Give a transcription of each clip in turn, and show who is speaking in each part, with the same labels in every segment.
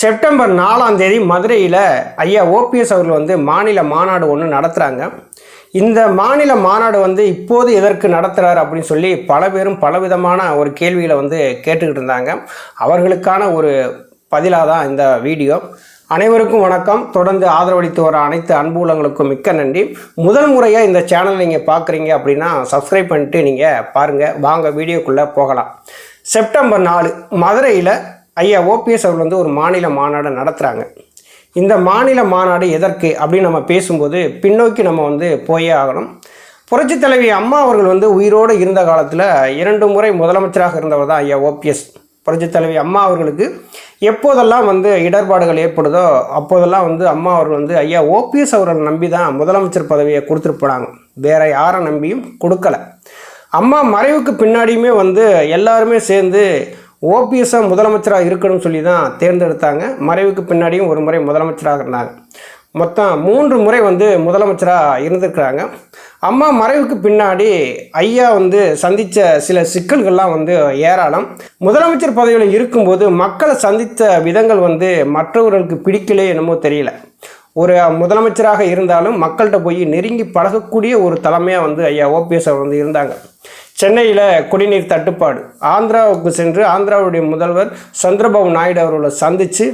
Speaker 1: September நாலாம் தேதி மதுரையில் ஐயா ஓபிஎஸ் அவர்கள் வந்து மாநில மாநாடு ஒன்று நடத்துகிறாங்க இந்த மாநில மாநாடு வந்து இப்போது எதற்கு நடத்துகிறார் அப்படின்னு சொல்லி பல பேரும் பலவிதமான ஒரு கேள்விகளை வந்து கேட்டுக்கிட்டு இருந்தாங்க. அவர்களுக்கான ஒரு பதிலாக தான் இந்த வீடியோ. அனைவருக்கும் வணக்கம். தொடர்ந்து ஆதரவளித்து வர அனைத்து அன்புலங்களுக்கும் மிக்க நன்றி. முதல் முறையாக இந்த சேனலை நீங்கள் பார்க்குறீங்க அப்படின்னா சப்ஸ்கிரைப் பண்ணிட்டு நீங்கள் பாருங்கள் வாங்க வீடியோக்குள்ளே போகலாம். செப்டம்பர் நாலு மதுரையில் ஐயா ஓபிஎஸ் அவர்கள் வந்து ஒரு மாநில மாநாடு நடத்துகிறாங்க இந்த மாநில மாநாடு எதற்கு அப்படின்னு நம்ம பேசும்போது பின்னோக்கி நம்ம வந்து போயே ஆகணும். புரட்சி தலைவி அம்மா அவர்கள் வந்து உயிரோடு இருந்த காலத்தில் இரண்டு முறை முதலமைச்சராக இருந்தவர் தான் ஐயா ஓபிஎஸ் புரட்சி தலைவி அம்மா அவர்களுக்கு எப்போதெல்லாம் வந்து இடர்பாடுகள் ஏற்படுதோ அப்போதெல்லாம் வந்து அம்மா அவர்கள் வந்து ஐயா ஓபிஎஸ் அவர்கள் நம்பி தான் முதலமைச்சர் பதவியை கொடுத்துட்டு போனாங்க. வேற யாரை நம்பியும் கொடுக்கல. அம்மா மறைவுக்கு பின்னாடியுமே வந்து எல்லாருமே சேர்ந்து ஓபிஎஸ்ஸாக முதலமைச்சராக இருக்கணும்னு சொல்லி தான் தேர்ந்தெடுத்தாங்க. மறைவுக்கு பின்னாடியும் ஒரு முறை முதலமைச்சராக இருந்தாங்க மொத்தம் மூன்று முறை வந்து முதலமைச்சராக இருந்திருக்கிறாங்க. அம்மா மறைவுக்கு பின்னாடி ஐயா வந்து சந்தித்த சில சிக்கல்கள்லாம் வந்து ஏராளம். முதலமைச்சர் பதவியில் இருக்கும்போது மக்களை சந்தித்த விதங்கள் வந்து மற்றவர்களுக்கு பிடிக்கலே என்னமோ தெரியல. ஒரு முதலமைச்சராக இருந்தாலும் மக்கள்கிட்ட போய் நெருங்கி பழகக்கூடிய ஒரு தலைமையாக வந்து ஐயா ஓபிஎஸ் அவர் வந்து இருந்தாங்க. சென்னையில் குடிநீர் தட்டுப்பாடு. ஆந்திராவுக்கு சென்று ஆந்திராவுடைய முதல்வர் சந்திரபாபு நாயுடு அவர்களை சந்தித்து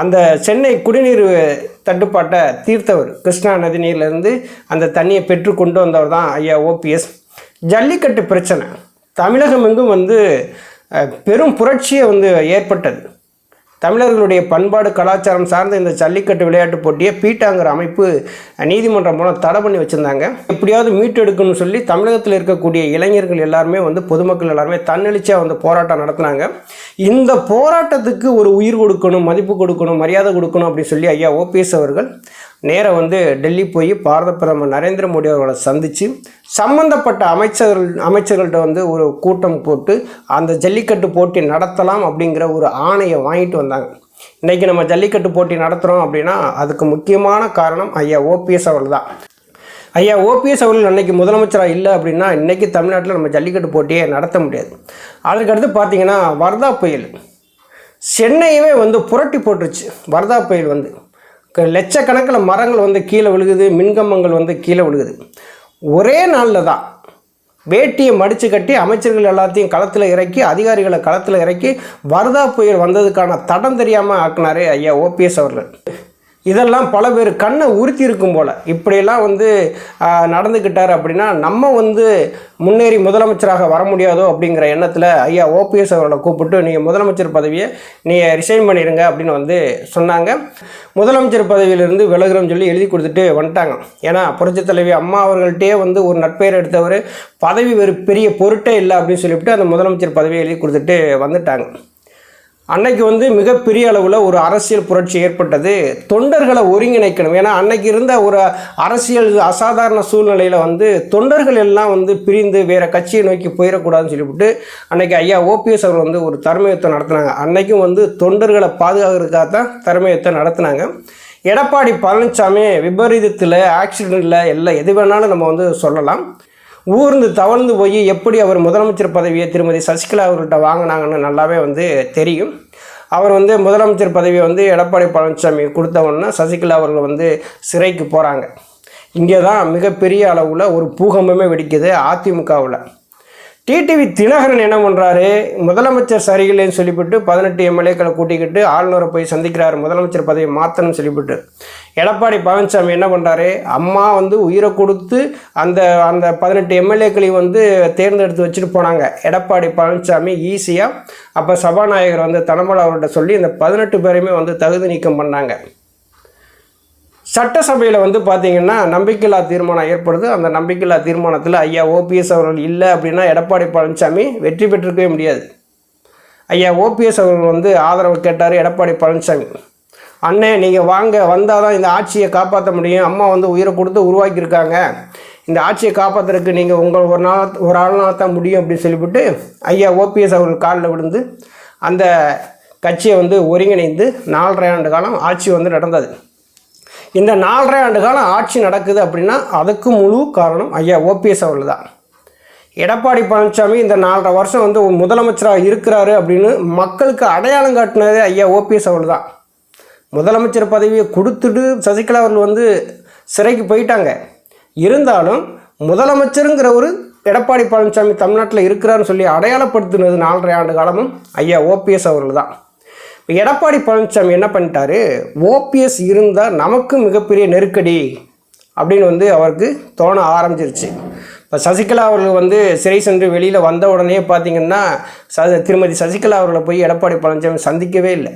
Speaker 1: அந்த சென்னை குடிநீர் தட்டுப்பாட்டை தீர்த்தவர் கிருஷ்ணா நதி நீர்லேருந்து அந்த தண்ணியை பெற்று கொண்டு வந்தவர் தான் ஐயா ஓபிஎஸ் ஜல்லிக்கட்டு பிரச்சனை. தமிழகம் எங்கும் வந்து பெரும் புரட்சியை வந்து ஏற்பட்டது. தமிழர்களுடைய பண்பாடு கலாச்சாரம் சார்ந்த இந்த ஜல்லிக்கட்டு விளையாட்டு போட்டியை பீட்டாங்கிற அமைப்பு நீதிமன்றம் மூலம் தடை பண்ணி வச்சுருந்தாங்க. எப்படியாவது மீட்டெடுக்கணும்னு சொல்லி தமிழகத்தில் இருக்கக்கூடிய இளைஞர்கள் எல்லாருமே வந்து பொதுமக்கள் எல்லாருமே தன்னெழுச்சியாக வந்து போராட்டம் நடத்தினாங்க. இந்த போராட்டத்துக்கு ஒரு உயிர் கொடுக்கணும் மதிப்பு கொடுக்கணும் மரியாதை கொடுக்கணும் அப்படின்னு சொல்லி ஐயா ஓபிஎஸ் அவர்கள் நேராக வந்து டெல்லி போய் பாரத பிரதமர் நரேந்திர மோடி அவர்களை சந்தித்து சம்பந்தப்பட்ட அமைச்சர்கள் அமைச்சர்கள்ட்ட வந்து ஒரு கூட்டம் போட்டு அந்த ஜல்லிக்கட்டு போட்டி நடத்தலாம் அப்படிங்கிற ஒரு ஆணையை வாங்கிட்டு வந்தாங்க. இன்றைக்கி நம்ம ஜல்லிக்கட்டு போட்டி நடத்துகிறோம் அப்படின்னா அதுக்கு முக்கியமான காரணம் ஐயா ஓபிஎஸ் அவர்கள் தான். ஐயா ஓபிஎஸ் அவர்கள் அன்னைக்கு முதலமைச்சராக இல்லை அப்படின்னா இன்றைக்கி தமிழ்நாட்டில் நம்ம ஜல்லிக்கட்டு போட்டியை நடத்த முடியாது. அதற்கடுத்து பார்த்தீங்கன்னா வர்தா புயல். சென்னையவே வந்து புரட்டி போட்டுருச்சு வர்தா புயல் வந்து. லட்சக்கணக்கில் மரங்கள் வந்து கீழே விழுகுது மின்கம்பங்கள் வந்து கீழே விழுகுது. ஒரே நாளில் தான் வேட்டியை மடித்து கட்டி அமைச்சர்கள் எல்லாத்தையும் களத்தில் இறக்கி அதிகாரிகளை களத்தில் இறக்கி வர்தா புயல் வந்ததுக்கான தடம் தெரியாமல் ஆக்குனாரு ஐயா ஓபிஎஸ் அவர்கள். இதெல்லாம் பல பேர் கண்ணை உறுத்தி இருக்கும் போல். இப்படியெல்லாம் வந்து நடந்துக்கிட்டார் அப்படின்னா நம்ம வந்து முன்னேறி முதலமைச்சராக வர முடியாதோ அப்படிங்கிற எண்ணத்தில் ஐயா ஓபிஎஸ் அவர்களை கூப்பிட்டு நீங்கள் முதலமைச்சர் பதவியை நீங்கள் ரிசைன் பண்ணிடுங்க அப்படின்னு வந்து சொன்னாங்க. முதலமைச்சர் பதவியிலிருந்து விலகிறோம்னு சொல்லி எழுதி கொடுத்துட்டு வந்துட்டாங்க. ஏன்னா புரட்சித் தலைவி அம்மா அவர்கள்ட்டே வந்து ஒரு நட்பெயர் எடுத்தவர் பதவி ஒரு பெரிய பொருட்டே இல்லை அப்படின்னு சொல்லிவிட்டு அந்த முதலமைச்சர் பதவியை எழுதி கொடுத்துட்டு வந்துட்டாங்க. அன்னைக்கு வந்து மிகப்பெரிய அளவில் ஒரு அரசியல் புரட்சி ஏற்பட்டது. தொண்டர்களை ஒருங்கிணைக்கணும். ஏன்னா அன்னைக்கு இருந்த ஒரு அரசியல் அசாதாரண சூழ்நிலையில் வந்து தொண்டர்கள் எல்லாம் வந்து பிரிந்து வேறு கட்சியை நோக்கி போயிடக்கூடாதுன்னு சொல்லிவிட்டு அன்னைக்கு ஐயா ஓபிஎஸ் அவர் வந்து ஒரு தர்மயுத்தம் நடத்தினாங்க. அன்னைக்கும் வந்து தொண்டர்களை பாதுகாக்கிறதுக்காக தான் தர்மயுத்தம் நடத்தினாங்க. எடப்பாடி பழனிசாமி விபரீதத்தில் ஆக்சிடெண்ட்டில் எல்லாம் எது வேணாலும் நம்ம வந்து சொல்லலாம். ஊர்ந்து தவழ்ந்து போய் எப்படி அவர் முதலமைச்சர் பதவியை திருமதி சசிகலா அவர்கிட்ட வாங்கினாங்கன்னு நல்லாவே வந்து தெரியும். அவர் வந்து முதலமைச்சர் பதவியை வந்து எடப்பாடி பழனிசாமி கொடுத்த உடனே சசிகலா அவர்கள் வந்து சிறைக்கு போகிறாங்க இங்கே தான் மிகப்பெரிய அளவில் ஒரு பூகம்பமே வெடிக்குது அதிமுகவில். டிடிவி தினகரன் என்ன பண்ணுறாரு முதலமைச்சர் சரியில்லைன்னு சொல்லிவிட்டு பதினெட்டு எம்எல்ஏக்களை கூட்டிக்கிட்டு ஆளுநரை போய் சந்திக்கிறார். முதலமைச்சர் பதவியை மாற்றணும்னு சொல்லிவிட்டு. எடப்பாடி பழனிசாமி என்ன பண்ணுறாரு அம்மா வந்து உயிரை கொடுத்து அந்த அந்த பதினெட்டு எம்எல்ஏக்களையும் வந்து தேர்ந்தெடுத்து வச்சுட்டு போனாங்க. எடப்பாடி பழனிசாமி ஈஸியாக அப்போ சபாநாயகர் வந்து தனமலை அவர்கிட்ட சொல்லி இந்த பதினெட்டு பேரையுமே வந்து தகுதி நீக்கம் பண்ணாங்க. சட்டசபையில் வந்து பார்த்தீங்கன்னா நம்பிக்கையில்லா தீர்மானம் ஏற்படுது. அந்த நம்பிக்கையில்லா தீர்மானத்தில் ஐயா ஓபிஎஸ் அவர்கள் இல்லை அப்படின்னா எடப்பாடி பழனிசாமி வெற்றி பெற்றிருக்கவே முடியாது. ஐயா ஓபிஎஸ் அவர்கள் வந்து ஆதரவு கேட்டார் எடப்பாடி பழனிசாமி. அண்ணே நீங்கள் வாங்க வந்தால் தான் இந்த ஆட்சியை காப்பாற்ற முடியும். அம்மா வந்து உயிரை கொடுத்து உருவாக்கியிருக்காங்க. இந்த ஆட்சியை காப்பாற்றுறதுக்கு நீங்கள் உங்கள் ஒரு நாள் ஒரு ஆள்னால் தான் முடியும் அப்படின்னு சொல்லிவிட்டு ஐயா ஓபிஎஸ் அவர்கள் காலில் விழுந்து அந்த கட்சியை வந்து ஒருங்கிணைந்து நாலரை ஆண்டு காலம் ஆட்சி வந்து நடந்தது. இந்த நாலரை ஆண்டு காலம் ஆட்சி நடக்குது அப்படின்னா அதுக்கு முழு காரணம் ஐயா ஓபிஎஸ் அவர்கள் தான் எடப்பாடி பழனிசாமி இந்த நாலரை வருஷம் வந்து முதலமைச்சராக இருக்கிறாரு அப்படின்னு மக்களுக்கு அடையாளம் காட்டினதே ஐயா ஓபிஎஸ் அவர்கள் தான் முதலமைச்சர் பதவியை கொடுத்துட்டு சசிகலா அவர்கள் வந்து சிறைக்கு போயிட்டாங்க. இருந்தாலும் முதலமைச்சருங்கிற ஒரு எடப்பாடி பழனிசாமி தமிழ்நாட்டில் இருக்கிறாருன்னு சொல்லி அடையாளப்படுத்தினது நாலரை ஆண்டு காலமும் ஐயா ஓபிஎஸ் அவர்கள் தான் எடப்பாடி பழனிசாமி என்ன பண்ணிட்டாரு? ஓபிஎஸ் இருந்தால் நமக்கு மிகப்பெரிய நெருக்கடி அப்படின்னு வந்து அவருக்கு தோண ஆரம்பிச்சிருச்சு. இப்போ சசிகலா அவர்கள் வந்து சிறை சென்று வெளியில் வந்த உடனே பார்த்தீங்கன்னா ச திருமதி சசிகலா அவர்களை போய் எடப்பாடி பழனிசாமி சந்திக்கவே இல்லை.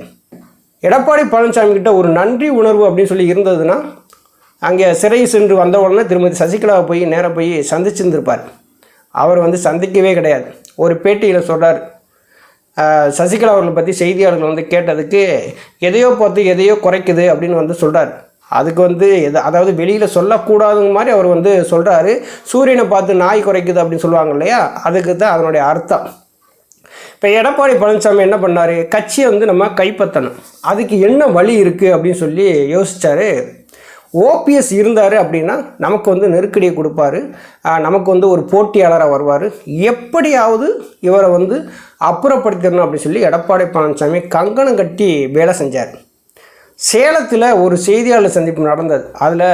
Speaker 1: எடப்பாடி பழனிசாமி கிட்ட ஒரு நன்றி உணர்வு அப்படின்னு சொல்லி இருந்ததுன்னா அங்கே சிறை சென்று வந்த உடனே திருமதி சசிகலாவை போய் நேராக போய் சந்திச்சிருந்திருப்பார். அவர் வந்து சந்திக்கவே கிடையாது. ஒரு பேட்டியில் சொல்கிறார் சசிகலா அவர்களை பற்றி செய்தியாளர்கள் வந்து கேட்டதுக்கு எதையோ பார்த்து எதையோ குறைக்குது அப்படின்னு வந்து சொல்கிறார் அதுக்கு வந்து எது அதாவது வெளியில் சொல்லக்கூடாதுங்க மாதிரி அவர் வந்து சொல்கிறாரு சூரியனை பார்த்து நாய் குறைக்குது அப்படின்னு சொல்லுவாங்க இல்லையா? அதுக்கு தான் அதனுடைய அர்த்தம். இப்போ எடப்பாடி பழனிசாமி என்ன பண்ணார்? கட்சியை வந்து நம்ம கைப்பற்றணும். அதுக்கு என்ன வழி இருக்குது அப்படின்னு சொல்லி யோசித்தார் ஓபிஎஸ் இருந்தார் அப்படின்னா நமக்கு வந்து நெருக்கடியை கொடுப்பாரு. நமக்கு வந்து ஒரு போட்டியாளராக வருவார். எப்படியாவது இவரை வந்து அப்புறப்படுத்திடணும் அப்படின்னு சொல்லி எடப்பாடி பழனிசாமி கங்கணம் கட்டி வேலை செஞ்சார். சேலத்தில் ஒரு செய்தியாளர் சந்திப்பு நடந்தது. அதில்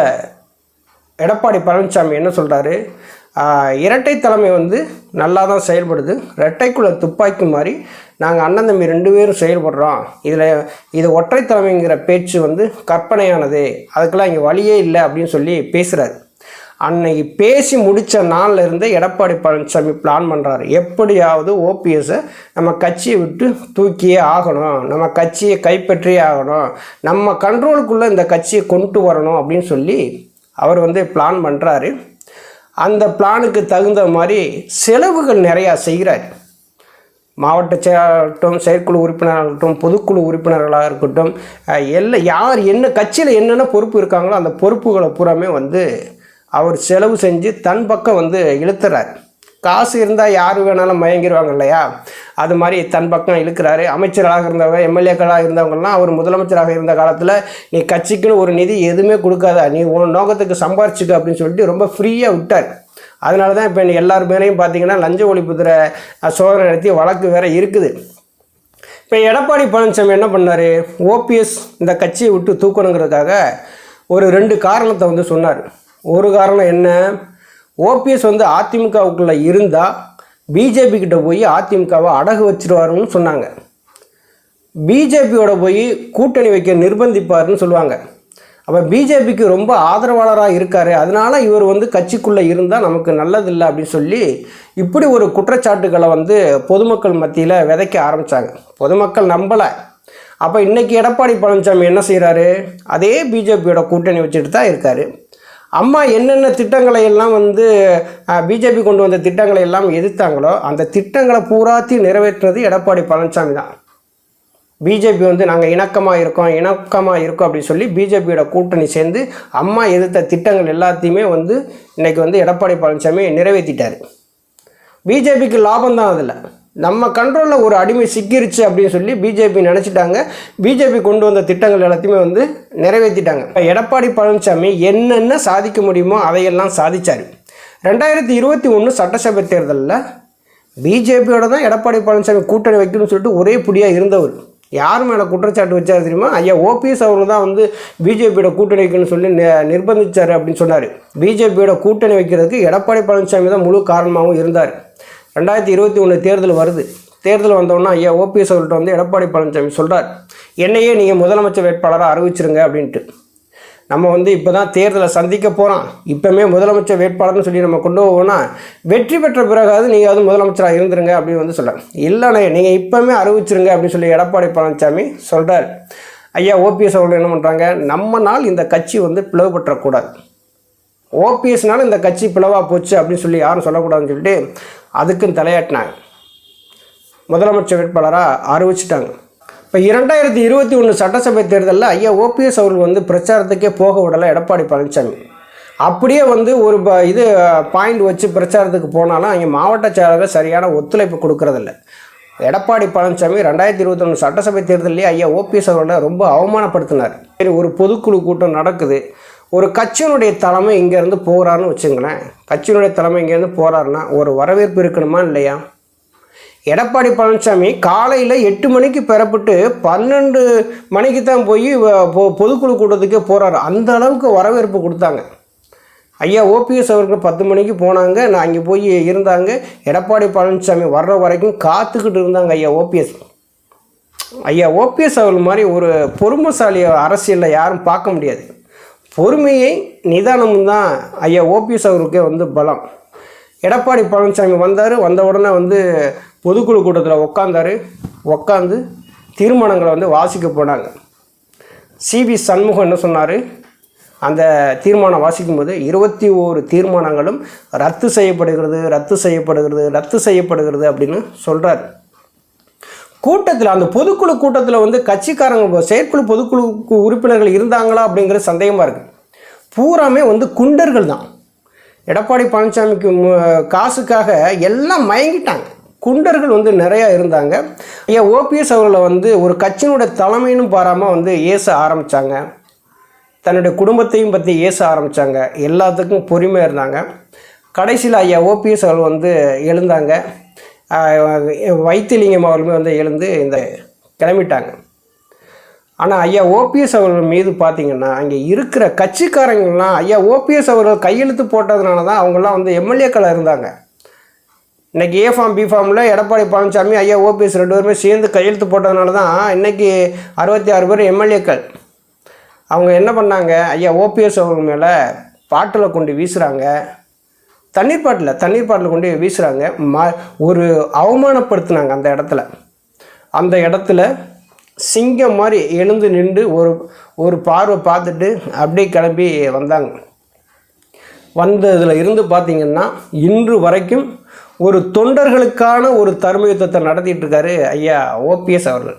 Speaker 1: எடப்பாடி பழனிசாமி என்ன சொல்கிறாரு இரட்டை தலைமை வந்து நல்லா தான் செயல்படுது. ரெட்டைக்குள்ள துப்பாக்கி மாதிரி நாங்கள் அண்ணன் தம்பி ரெண்டு பேரும் செயல்படுறோம். இதில் இது ஒற்றை தலைமைங்கிற பேச்சு வந்து கற்பனையானது. அதுக்கெல்லாம் இங்கே வழியே இல்லை அப்படின்னு சொல்லி பேசுகிறாரு அன்னைக்கு பேசி முடித்த நாளில் இருந்தே எடப்பாடி பழனிசாமி பிளான் பண்ணுறாரு எப்படியாவது ஓபிஎஸை நம்ம கட்சியை விட்டு தூக்கியே ஆகணும். நம்ம கட்சியை கைப்பற்றியே ஆகணும். நம்ம கண்ட்ரோலுக்குள்ளே இந்த கட்சியை கொண்டு வரணும் அப்படின்னு சொல்லி அவர் வந்து பிளான் பண்ணுறாரு அந்த பிளானுக்கு தகுந்த மாதிரி செலவுகள் நிறையா செய்கிறார். மாவட்ட செயலாகட்டும் செயற்குழு உறுப்பினராகட்டும் பொதுக்குழு உறுப்பினர்களாக இருக்கட்டும் எல்லாம் எல்லா யார் என்ன கட்சியில் என்னென்ன பொறுப்பு இருக்காங்களோ அந்த பொறுப்புகளை பூராமே வந்து அவர் செலவு செஞ்சு தன் பக்கம் வந்து இழுத்துறார். காசு இருந்தால் யார் வேணாலும் மயங்கிடுவாங்க இல்லையா அது மாதிரி தன் பக்கம் இழுக்கிறாரு. அமைச்சராக இருந்தவங்க எம்எல்ஏக்களாக இருந்தவங்கலாம் அவர் முதலமைச்சராக இருந்த காலத்தில் நீ கட்சிக்குன்னு ஒரு நிதி எதுவுமே கொடுக்காத. நீ உன் நோக்கத்துக்கு சம்பாரிச்சுக்க அப்படின்னு சொல்லிட்டு ரொம்ப ஃப்ரீயாக விட்டார். அதனால தான் இப்போ எல்லார் பேரையும் பார்த்தீங்கன்னா லஞ்ச ஒழிப்புத்துறை சோதனை நடத்தி வழக்கு வேற இருக்குது. இப்போ எடப்பாடி பழனிசாமி என்ன பண்ணார்? ஓபிஎஸ் இந்த கட்சியை விட்டு தூக்கணுங்கிறதுக்காக ஒரு ரெண்டு காரணத்தை வந்து சொன்னார். ஒரு காரணம் என்ன? ஓபிஎஸ் வந்து அதிமுகவுக்குள்ளே இருந்தால் பிஜேபி கிட்ட போய் அதிமுகவை அடகு வச்சிருவாருன்னு சொன்னாங்க. பிஜேபியோட போய் கூட்டணி வைக்க நிர்பந்திப்பாருன்னு சொல்லுவாங்க. அப்போ பிஜேபிக்கு ரொம்ப ஆதரவாளராக இருக்கார். அதனால் இவர் வந்து கட்சிக்குள்ளே இருந்தால் நமக்கு நல்லதில்லை அப்படின்னு சொல்லி இப்படி ஒரு குற்றச்சாட்டுகளை வந்து பொதுமக்கள் மத்தியில் விதைக்க ஆரம்பித்தாங்க பொதுமக்கள் நம்பலை. அப்போ இன்றைக்கி எடப்பாடி பழனிசாமி என்ன செய்கிறாரு அதே பிஜேபியோட கூட்டணி வச்சுட்டு தான் இருக்கார். அம்மா என்னென்ன திட்டங்களை எல்லாம் வந்து பிஜேபி கொண்டு வந்த திட்டங்களை எல்லாம் எதிர்த்தாங்களோ அந்த திட்டங்களை பூராத்தி நிறைவேற்றுறது எடப்பாடி பழனிசாமி தான். பிஜேபி வந்து நாங்கள் இணக்கமாக இருக்கோம் இணக்கமாக இருக்கோம் அப்படின்னு சொல்லி பிஜேபியோட கூட்டணி சேர்ந்து அம்மா எதிர்த்த திட்டங்கள் எல்லாத்தையுமே வந்து இன்றைக்கி வந்து எடப்பாடி பழனிசாமி நிறைவேற்றிட்டார் பிஜேபிக்கு லாபம் தான் அதில். நம்ம கண்ட்ரோலில் ஒரு அடிமை சிக்கிருச்சு அப்படின்னு சொல்லி பிஜேபி நினச்சிட்டாங்க. பிஜேபி கொண்டு வந்த திட்டங்கள் எல்லாத்தையுமே வந்து நிறைவேற்றிட்டாங்க இப்போ எடப்பாடி பழனிசாமி என்னென்ன சாதிக்க முடியுமோ அதையெல்லாம் சாதிச்சார். ரெண்டாயிரத்தி இருபத்தி ஒன்று சட்டசபை தேர்தலில் பிஜேபியோட தான் எடப்பாடி பழனிசாமி கூட்டணி வைக்கணும்னு சொல்லிட்டு ஒரே புடியாக இருந்தவர். யார் மேலே குற்றச்சாட்டு வச்சார் தெரியுமா? ஐயா ஓபிஎஸ் அவர்கள் தான் வந்து பிஜேபியோட கூட்டணி வைக்கணும்னு சொல்லி நிர்பந்திச்சார் அப்படின்னு சொன்னார். பிஜேபியோட கூட்டணி வைக்கிறதுக்கு எடப்பாடி பழனிசாமி தான் முழு காரணமாகவும் இருந்தார். ரெண்டாயிரத்தி இருபத்தி ஒன்று தேர்தல் வருது. தேர்தல் வந்தோன்னா ஐயா ஓபிஎஸ் அவர்கிட்ட வந்து எடப்பாடி பழனிசாமி சொல்கிறார் என்னையே நீங்கள் முதலமைச்சர் வேட்பாளராக அறிவிச்சிருங்க அப்படின்ட்டு. நம்ம வந்து இப்போ தான் தேர்தலை சந்திக்க போகிறோம் இப்போமே முதலமைச்சர் வேட்பாளர்னு சொல்லி நம்ம கொண்டு போவோம்னா வெற்றி பெற்ற பிறகாவது நீங்கள் அது முதலமைச்சராக இருந்துருங்க அப்படின்னு வந்து சொல்கிறார் இல்லைண்ணே நீங்கள் இப்போமே அறிவிச்சிருங்க அப்படின்னு சொல்லி எடப்பாடி பழனிசாமி சொல்கிறார் ஐயா ஓபிஎஸ் அவர்கள் என்ன பண்ணுறாங்க நம்ம நாள் இந்த கட்சி வந்து பிளவுபற்றக்கூடாது ஓபிஎஸ்னால இந்த கட்சி பிளவாக போச்சு அப்படின்னு சொல்லி யாரும் சொல்லக்கூடாதுன்னு சொல்லிட்டு அதுக்கும் தலையாட்டினாங்க. முதலமைச்சர் வேட்பாளராக அறிவிச்சிட்டாங்க. இப்போ இரண்டாயிரத்தி இருபத்தி ஒன்று சட்டசபை தேர்தலில் ஐயா ஓபிஎஸ் அவர்கள் வந்து பிரச்சாரத்துக்கே போக விடலை எடப்பாடி பழனிசாமி அப்படியே வந்து ஒரு ப இது பாயிண்ட் வச்சு பிரச்சாரத்துக்கு போனாலும் அங்கே மாவட்ட செயலாளர்கள் சரியான ஒத்துழைப்பு கொடுக்கறதில்ல. எடப்பாடி பழனிசாமி ரெண்டாயிரத்தி இருபத்தொன்று சட்டசபை தேர்தலிலே ஐயா ஓபிஎஸ் அவர்களை ரொம்ப அவமானப்படுத்தினார். சரி ஒரு பொதுக்குழு கூட்டம் நடக்குது. ஒரு கட்சியினுடைய தலைமை இங்கேருந்து போகிறாருன்னு வச்சுங்களேன். கட்சியினுடைய தலைமை இங்கேருந்து போகிறாருன்னா ஒரு வரவேற்பு இருக்கணுமா இல்லையா? எடப்பாடி பழனிசாமி காலையில் எட்டு மணிக்கு பெறப்பட்டு பன்னெண்டு மணிக்கு தான் போய் வ- பொ- பொதுக்குழு கூட்டத்துக்கே போகிறாரு அந்த அளவுக்கு வரவேற்பு கொடுத்தாங்க. ஐயா ஓபிஎஸ் அவர்கள் பத்து மணிக்கு போனாங்க நான் அங்கே போய் இருந்தாங்க. எடப்பாடி பழனிசாமி வர்ற வரைக்கும் காத்துக்கிட்டு இருந்தாங்க ஐயா ஓபிஎஸ் ஐயா ஓபிஎஸ் அவர்கள் மாதிரி ஒரு பொறுமைசாலி அரசியலில் யாரும் பார்க்க முடியாது. பொறுமையை நிதானமும் தான் ஐயா ஓபிஎஸ் அவருக்கே வந்து பலம். எடப்பாடி பழனிசாமி வந்தார் வந்த உடனே வந்து பொதுக்குழு கூட்டத்தில் உட்காந்தாரு உட்காந்து தீர்மானங்களை வந்து வாசிக்க போனாங்க. சிவி சண்முகம் என்ன சொன்னார்? அந்த தீர்மானம் வாசிக்கும்போது இருபத்தி ஓரு தீர்மானங்களும் ரத்து செய்யப்படுகிறது ரத்து செய்யப்படுகிறது ரத்து செய்யப்படுகிறது அப்படின்னு சொல்கிறார் கூட்டத்தில் அந்த பொதுக்குழு கூட்டத்தில் வந்து கட்சிக்காரங்க செயற்குழு பொதுக்குழு உறுப்பினர்கள் இருந்தாங்களா அப்படிங்கிற சந்தேகமாக இருக்குது பூராமே வந்து குண்டர்கள் தான். எடப்பாடி பழனிசாமிக்கு மு- காசுக்காக எல்லாம் மயங்கிட்டாங்க. குண்டர்கள் வந்து நிறையா இருந்தாங்க. ஐயா ஓபிஎஸ் அவர்களை வந்து ஒரு கட்சியினுடைய தலைமைன்னு பாராமல் வந்து ஏச ஆரம்பித்தாங்க தன்னுடைய குடும்பத்தையும் பற்றி ஏச ஆரம்பித்தாங்க எல்லாத்துக்கும் பொறுமையாக இருந்தாங்க. கடைசியில் ஐயா ஓபிஎஸ் அவர்கள் வந்து எழுந்தாங்க. வைத்திலிங்கம் அவர்களுமே வந்து எழுந்து இந்த கிளம்பிட்டாங்க. ஆனால் ஐயா ஓபிஎஸ் அவர்கள் மீது பார்த்திங்கன்னா அங்கே இருக்கிற கட்சிக்காரங்கள்லாம் ஐயா ஓபிஎஸ் அவர்கள் கையெழுத்து போட்டதுனால தான் அவங்கெல்லாம் வந்து எம்எல்ஏக்களாக இருந்தாங்க. இன்னைக்கு ஏ ஃபார்ம் பி ஃபார்மில் எடப்பாடி பழனிசாமி ஐயா ஓபிஎஸ் ரெண்டு பேருமே சேர்ந்து கையெழுத்து போட்டதுனால தான் இன்னைக்கு அறுபத்தி ஆறு பேர் எம்எல்ஏக்கள். அவங்க என்ன பண்ணாங்க ஐயா ஓபிஎஸ் அவங்க மேலே பாட்டில் கொண்டு வீசுகிறாங்க தண்ணீர் பாட்டில் தண்ணீர் பாட்டில் கொண்டு வீசுகிறாங்க ம ஒரு அவமானப்படுத்துனாங்க அந்த இடத்துல. அந்த இடத்துல சிங்கம் மாதிரி எழுந்து நின்று ஒரு ஒரு பார்வை பார்த்துட்டு அப்படியே கிளம்பி வந்தாங்க. வந்ததில் இருந்து பார்த்தீங்கன்னா இன்று வரைக்கும் ஒரு தொண்டர்களுக்கான ஒரு தர்ம யுத்தத்தை நடத்திட்டு இருக்காரு ஐயா ஓபிஎஸ் அவர்கள்.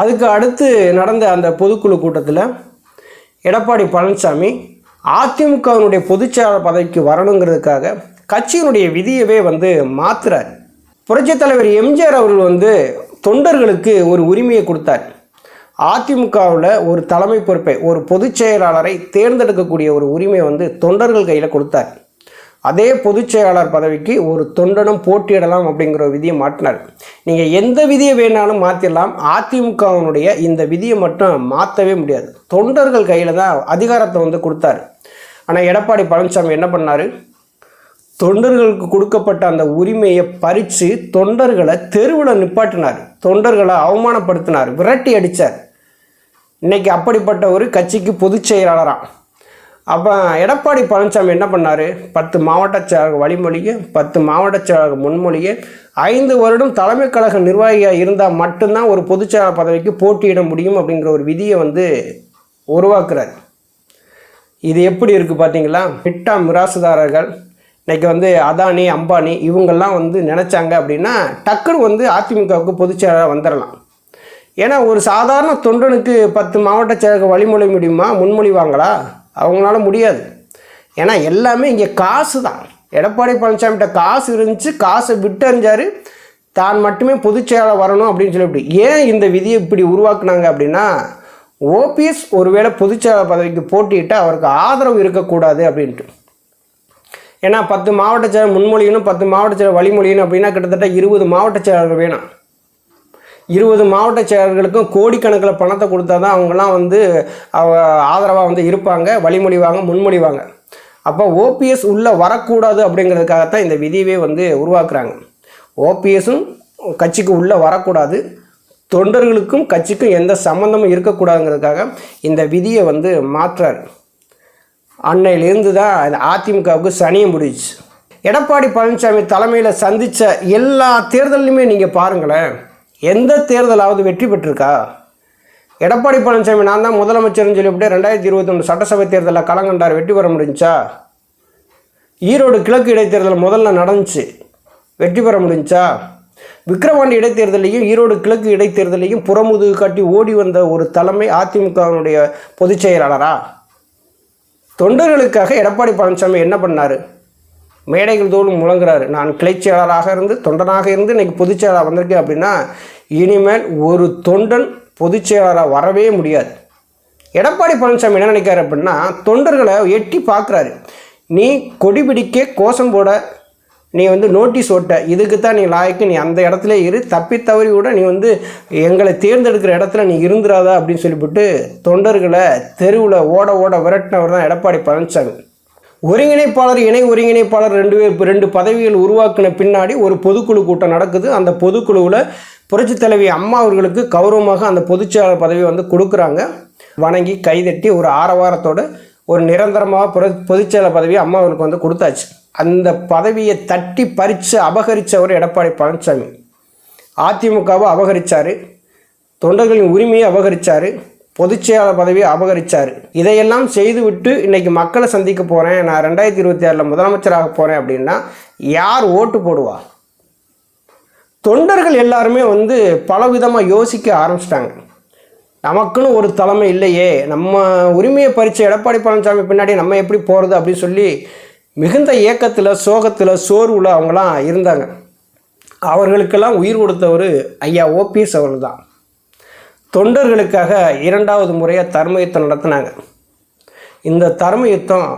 Speaker 1: அதுக்கு அடுத்து நடந்த அந்த பொதுக்குழு கூட்டத்தில் எடப்பாடி பழனிசாமி அதிமுகவினுடைய பொதுச்செயலாளர் பதவிக்கு வரணுங்கிறதுக்காக கட்சியினுடைய விதியவே வந்து மாத்துறார். புரட்சித் தலைவர் எம்ஜிஆர் அவர்கள் வந்து தொண்டர்களுக்கு ஒரு உரிமையை கொடுத்தார். அதிமுகவில் ஒரு தலைமை பொறுப்பை ஒரு பொதுச் செயலாளரை தேர்ந்தெடுக்கக்கூடிய ஒரு உரிமையை வந்து தொண்டர்கள் கையில் கொடுத்தார். அதே பொதுச் செயலாளர் பதவிக்கு ஒரு தொண்டனும் போட்டியிடலாம் அப்படிங்கிற ஒரு விதியை மாற்றினார். நீங்கள் எந்த விதியை வேணாலும் மாற்றிடலாம் அதிமுகவினுடைய இந்த விதியை மட்டும் மாற்றவே முடியாது. தொண்டர்கள் கையில் தான் அதிகாரத்தை வந்து கொடுத்தாரு. ஆனால் எடப்பாடி பழனிசாமி என்ன பண்ணார்? தொண்டர்களுக்கு கொடுக்கப்பட்ட அந்த உரிமையை பறித்து தொண்டர்களை தெருவில் நிப்பாட்டினார். தொண்டர்களை அவமானப்படுத்தினார். விரட்டி அடித்தார் இன்றைக்கி அப்படிப்பட்ட ஒரு கட்சிக்கு பொதுச் செயலாளராம் அப்போ எடப்பாடி பழனிசாமி என்ன பண்ணார்? பத்து மாவட்ட செயலாளர் வழிமொழியை பத்து மாவட்ட செயலாளர் முன்மொழியை ஐந்து வருடம் தலைமை கழக நிர்வாகியாக இருந்தால் மட்டும்தான் ஒரு பொதுச் செயலாளர் பதவிக்கு போட்டியிட முடியும் அப்படிங்கிற ஒரு விதியை வந்து உருவாக்குறாரு. இது எப்படி இருக்குது பார்த்தீங்களா மிட்டா மிராசுதாரர்கள் இன்றைக்கி வந்து அதானி அம்பானி இவங்கெல்லாம் வந்து நினச்சாங்க அப்படின்னா டக்குன்னு வந்து அதிமுகவுக்கு பொதுச்செயலாளர் வந்துடலாம் ஏன்னா ஒரு சாதாரண தொண்டனுக்கு பத்து மாவட்ட செயலக வழிமொழி முடியுமா? முன்மொழிவாங்களா அவங்களால முடியாது. ஏன்னா எல்லாமே இங்கே காசு தான் எடப்பாடி பழனிசாமிகிட்ட காசு இருந்துச்சு காசை விட்டறிஞ்சார். தான் மட்டுமே பொதுச்செயலாளர் வரணும் அப்படின்னு சொல்லிவிட்டு ஏன் இந்த விதியை இப்படி உருவாக்குனாங்க அப்படின்னா ஓபிஎஸ் ஒருவேளை பொதுச்செயலாளர் பதவிக்கு போட்டியிட்டு அவருக்கு ஆதரவு இருக்கக்கூடாது அப்படின்ட்டு. ஏன்னா பத்து மாவட்ட செயலர் முன்மொழியணும் பத்து மாவட்ட செயலர் வழிமொழியணும் அப்படின்னா கிட்டத்தட்ட இருபது மாவட்ட செயலர்கள் வேணும். இருபது மாவட்ட செயலர்களுக்கும் கோடிக்கணக்கில் பணத்தை கொடுத்தா தான் அவங்கெல்லாம் வந்து அவ ஆதரவாக வந்து இருப்பாங்க வழிமொழிவாங்க முன்மொழிவாங்க. அப்போ ஓபிஎஸ் உள்ளே வரக்கூடாது அப்படிங்கிறதுக்காகத்தான் இந்த விதியவே வந்து உருவாக்குறாங்க. ஓபிஎஸும் கட்சிக்கு உள்ளே வரக்கூடாது. தொண்டர்களுக்கும் கட்சிக்கும் எந்த சம்மந்தமும் இருக்கக்கூடாதுங்கிறதுக்காக இந்த விதியை வந்து மாற்றார். அன்னையிலிருந்து தான் இந்த அதிமுகவுக்கு சனியம் முடிச்சு எடப்பாடி பழனிசாமி தலைமையில் சந்தித்த எல்லா தேர்தல்லையுமே நீங்கள் பாருங்களேன் எந்த தேர்தலாவது வெற்றி பெற்றிருக்கா? எடப்பாடி பழனிசாமி நான் தான் முதலமைச்சர்னு சொல்லிவிட்டு ரெண்டாயிரத்தி இருபத்தொன்று சட்டசபை தேர்தலில் கலங்கண்டார் வெற்றி பெற முடிஞ்சா? ஈரோடு கிழக்கு இடைத்தேர்தல் முதல்ல நடந்துச்சு வெற்றி பெற முடிஞ்சா? விக்கிரவாண்டி இடைத்தேர்தலையும் ஈரோடு கிழக்கு இடைத்தேர்தலையும் புறமுதுகு காட்டி ஓடி வந்த ஒரு தலைமை அதிமுகவினுடைய பொதுச் செயலாளரா? தொண்டர்களுக்காக எடப்பாடி பழனிசாமி என்ன பண்ணார்? மேடைகள் தோறும் முழங்குறாரு. நான் கிளைச் செயலாளராக இருந்து தொண்டனாக இருந்து இன்னைக்கு பொதுச் செயலாளர் வந்திருக்கேன் அப்படின்னா இனிமேல் ஒரு தொண்டன் பொதுச் செயலாளராக வரவே முடியாது. எடப்பாடி பழனிசாமி என்ன நினைக்காரு அப்படின்னா தொண்டர்களை எட்டி பார்க்குறாரு. நீ கொடிபிடிக்க கோஷம் போட நீ வந்து நோட்டீஸ் ஓட்ட. இதுக்கு தான் நீ லாய்க்கு. நீ அந்த இடத்துல இரு. தப்பி தவறி கூட நீ வந்து எங்களை தேர்ந்தெடுக்கிற இடத்துல நீ இருந்துராதா அப்படின்னு சொல்லிவிட்டு தொண்டர்களை தெருவில் ஓட ஓட விரட்டினவர் தான் எடப்பாடி பழனிசாமி ஒருங்கிணைப்பாளர் இணை ஒருங்கிணைப்பாளர் ரெண்டு பேர் ரெண்டு பதவிகள் உருவாக்கின பின்னாடி ஒரு பொதுக்குழு கூட்டம் நடக்குது. அந்த பொதுக்குழுவில் புரட்சித் தலைவி அம்மா அவர்களுக்கு கௌரவமாக அந்த பொதுச்செயலாளர் பதவி வந்து கொடுக்குறாங்க. வணங்கி கைதட்டி ஒரு ஆரவாரத்தோடு ஒரு நிரந்தரமாக புர பொதுச்செயலர் பதவி அம்மா அவர்களுக்கு வந்து கொடுத்தாச்சு. அந்த பதவியை தட்டி பறித்து அபகரித்தவர் எடப்பாடி பழனிசாமி அதிமுகவை அபகரித்தார் தொண்டர்களின் உரிமையை அபகரித்தார் பொதுச்செயலாளர் பதவியை அபகரித்தார் இதையெல்லாம் செய்துவிட்டு இன்றைக்கி மக்களை சந்திக்க போகிறேன் நான் ரெண்டாயிரத்தி இருபத்தி ஆறில் முதலமைச்சராக போகிறேன் அப்படின்னா யார் ஓட்டு போடுவா? தொண்டர்கள் எல்லாருமே வந்து பலவிதமாக யோசிக்க ஆரம்பிச்சிட்டாங்க. நமக்குன்னு ஒரு தலைமை இல்லையே. நம்ம உரிமையை பறித்த எடப்பாடி பழனிசாமி பின்னாடி நம்ம எப்படி போகிறது அப்படின்னு சொல்லி மிகுந்த ஏக்கத்தில் சோகத்தில் சோர்வில் அவங்களாம் இருந்தாங்க. அவர்களுக்கெல்லாம் உயிர் கொடுத்தவர் ஐயா ஓபிஎஸ் அவர்கள் தான் தொண்டர்களுக்காக இரண்டாவது முறையாக தர்ம யுத்தம் நடத்தினாங்க. இந்த தர்ம யுத்தம்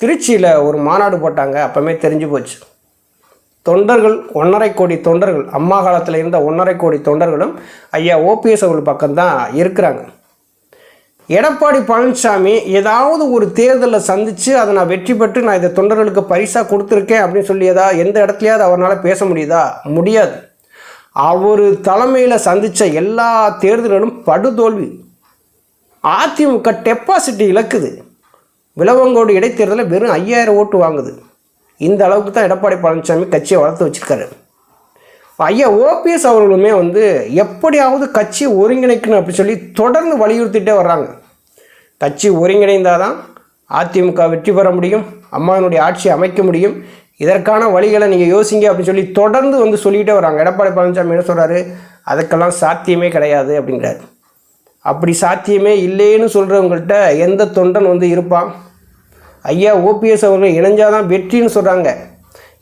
Speaker 1: திருச்சியில் ஒரு மாநாடு போட்டாங்க. அப்போமே தெரிஞ்சு போச்சு. தொண்டர்கள் ஒன்றரை கோடி தொண்டர்கள் அம்மா காலத்தில் இருந்த ஒன்றரை கோடி தொண்டர்களும் ஐயா ஓபிஎஸ் அவர்கள் பக்கம்தான் இருக்கிறாங்க. எடப்பாடி பழனிசாமி ஏதாவது ஒரு தேர்தலில் சந்தித்து அதை நான் வெற்றி பெற்று நான் இதை தொண்டர்களுக்கு பரிசாக கொடுத்துருக்கேன் அப்படின்னு சொல்லி எந்த இடத்துலையாவது அவரால் பேச முடியுதா? முடியாது. அவர் தலைமையில் சந்தித்த எல்லா தேர்தல்களும் படுதோல்வி. அதிமுக டெபாசிட்டி இழக்குது. விலவங்கோடு இடைத்தேர்தலில் வெறும் ஐயாயிரம் ஓட்டு வாங்குது. இந்த அளவுக்கு தான் எடப்பாடி பழனிசாமி கட்சியை வளர்த்து வச்சுருக்காரு. ஐயா ஓபிஎஸ் அவர்களுமே வந்து எப்படியாவது கட்சியை ஒருங்கிணைக்கணும் அப்படின்னு சொல்லி தொடர்ந்து வலியுறுத்திட்டே வர்றாங்க. கட்சி ஒருங்கிணைந்தால் தான் அதிமுக வெற்றி பெற முடியும் அம்மாவினுடைய ஆட்சியை அமைக்க முடியும். இதற்கான வழிகளை நீங்கள் யோசிங்க அப்படின்னு சொல்லி தொடர்ந்து வந்து சொல்லிகிட்டே வராங்க எடப்பாடி பழனிசாமி என்ன சொல்கிறாரு அதுக்கெல்லாம் சாத்தியமே கிடையாது அப்படிங்கிறார் அப்படி சாத்தியமே இல்லைன்னு சொல்கிறவங்கள்ட்ட எந்த தொண்டன் வந்து இருப்பான் ஐயா ஓபிஎஸ் அவர்கள் இணைஞ்சாதான் வெற்றின்னு சொல்கிறாங்க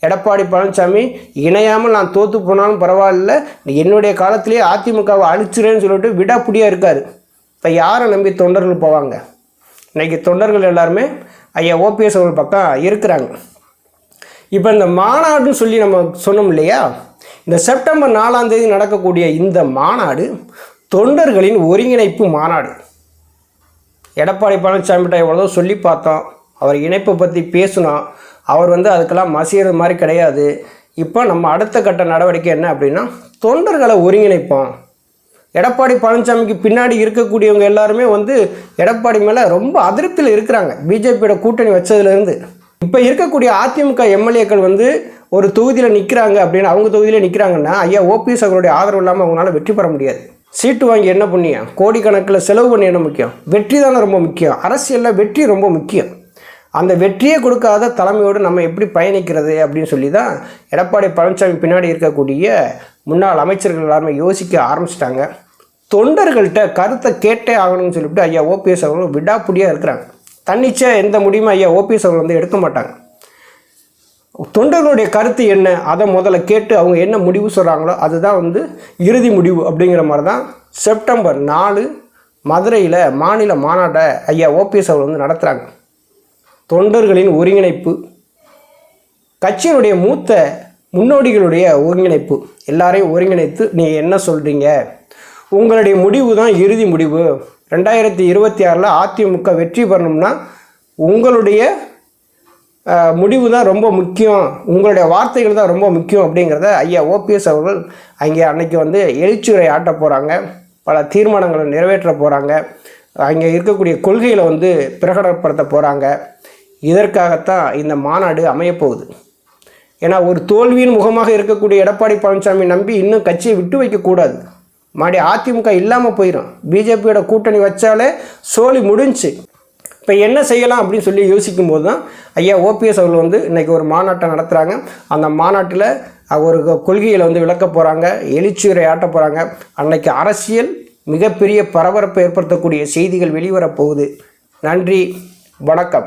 Speaker 1: எடப்பாடி பழனிசாமி இணையாமல் நான் தோற்று போனாலும் பரவாயில்ல. என்னுடைய காலத்திலேயே அதிமுகவை அழிச்சிடுன்னு சொல்லிட்டு விடாப்புடியாக இருக்கார். இப்போ யாரை நம்பி தொண்டர்கள் போவாங்க? இன்றைக்கி தொண்டர்கள் எல்லாருமே ஐயா ஓபிஎஸ் அவர்கள் பக்கம் இருக்கிறாங்க. இப்போ இந்த மாநாடுன்னு சொல்லி நம்ம சொன்னோம் இல்லையா? இந்த செப்டம்பர் நாலாம் தேதி நடக்கக்கூடிய இந்த மாநாடு தொண்டர்களின் ஒருங்கிணைப்பு மாநாடு. எடப்பாடி பழனிசாமிகிட்ட எவ்வளோ சொல்லி பார்த்தோம். அவர் இணைப்பை பற்றி பேசினோம் அவர் வந்து அதுக்கெல்லாம் மசியறது மாதிரி கிடையாது. இப்போ நம்ம அடுத்த கட்ட நடவடிக்கை என்ன அப்படின்னா தொண்டர்களை ஒருங்கிணைப்போம். எடப்பாடி பழனிசாமிக்கு பின்னாடி இருக்கக்கூடியவங்க எல்லாருமே வந்து எடப்பாடி மேலே ரொம்ப அதிருப்தியில் இருக்கிறாங்க. பிஜேபியோட கூட்டணி வச்சதுலேருந்து. இப்போ இருக்கக்கூடிய அதிமுக எம்எல்ஏக்கள் வந்து ஒரு தொகுதியில் நிற்கிறாங்க அப்படின்னு அவங்க தொகுதியில் நிற்கிறாங்கன்னா ஐயா ஓபிஎஸ் அவர்களுடைய ஆதரவு இல்லாமல் அவங்களால வெற்றி பெற முடியாது. சீட்டு வாங்கி என்ன பண்ணியா கோடிக்கணக்கில் செலவு பண்ணி என்ன முக்கியம்? வெற்றி தானே ரொம்ப முக்கியம். அரசியலில் வெற்றி ரொம்ப முக்கியம். அந்த வெற்றியை கொடுக்காத தலைமையோடு நம்ம எப்படி பயணிக்கிறது அப்படின்னு சொல்லி தான் எடப்பாடி பழனிசாமி பின்னாடி இருக்கக்கூடிய முன்னாள் அமைச்சர்கள் எல்லாருமே யோசிக்க ஆரம்பிச்சிட்டாங்க. தொண்டர்கள்ட்ட கருத்தை கேட்டே ஆகணும்னு சொல்லிவிட்டு ஐயா ஓபிஎஸ் அவர்கள் விடாப்புடியாக இருக்கிறாங்க. தன்னிச்சை எந்த முடியுமோ ஐயா ஓபிஎஸ் அவர்கள் வந்து எடுக்க மாட்டாங்க. தொண்டர்களுடைய கருத்து என்ன? அதை முதல்ல கேட்டு அவங்க என்ன முடிவு சொல்கிறாங்களோ அதுதான் வந்து இறுதி முடிவு அப்படிங்கிற மாதிரி தான் செப்டம்பர் நாலு மதுரையில் மாநில மாநாட்டை ஐயா ஓபிஎஸ் அவர்கள் வந்து நடத்துகிறாங்க தொண்டர்களின் ஒருங்கிணைப்பு கட்சியினுடைய மூத்த முன்னோடிகளுடைய ஒருங்கிணைப்பு. எல்லாரையும் ஒருங்கிணைத்து நீங்கள் என்ன சொல்கிறீங்க உங்களுடைய முடிவு தான் இறுதி முடிவு. ரெண்டாயிரத்தி இருபத்தி ஆறில் அதிமுக வெற்றி பெறணும்னா உங்களுடைய முடிவு தான் ரொம்ப முக்கியம். உங்களுடைய வார்த்தைகள் தான் ரொம்ப முக்கியம் அப்படிங்கிறத ஐயா ஓபிஎஸ் அவர்கள் அங்கே அன்னைக்கு வந்து எழுச்சியுரை ஆட்ட போகிறாங்க பல தீர்மானங்களை நிறைவேற்ற போகிறாங்க அங்கே இருக்கக்கூடிய கொள்கைகளை வந்து பிரகடனப்படுத்த போகிறாங்க இதற்காகத்தான் இந்த மாநாடு அமையப்போகுது. ஏன்னா ஒரு தோல்வியின் முகமாக இருக்கக்கூடிய எடப்பாடி பழனிசாமி நம்பி இன்னும் கட்சியை விட்டு வைக்கக்கூடாது மாடி அதிமுக இல்லாமல் போயிடும் பிஜேபியோட கூட்டணி வச்சாலே சோழி முடிஞ்சு. இப்போ என்ன செய்யலாம் அப்படின்னு சொல்லி யோசிக்கும் போது தான் ஐயா ஓபிஎஸ் அவர்கள் வந்து இன்றைக்கி ஒரு மாநாட்டை நடத்துகிறாங்க அந்த மாநாட்டில் ஒரு கொள்கையில் வந்து விளக்க போகிறாங்க எழுச்சியுரை ஆட்ட போகிறாங்க அன்னைக்கு அரசியல் மிகப்பெரிய பரபரப்பை ஏற்படுத்தக்கூடிய செய்திகள் வெளிவரப்போகுது நன்றி. வணக்கம்.